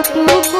Look, look, look.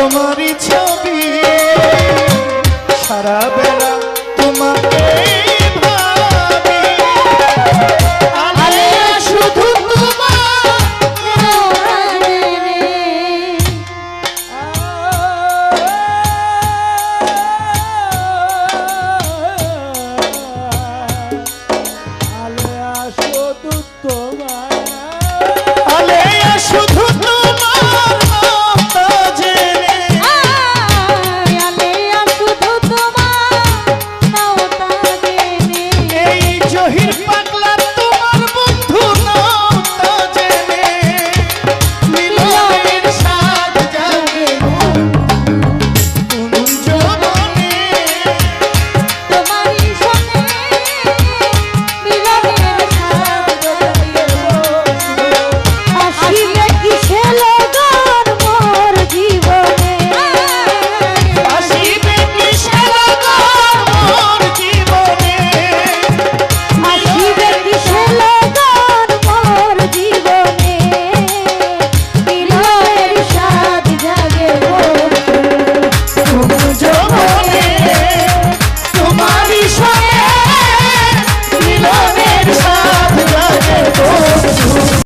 তোমারই ছবি। সারা বেলা তোমাকে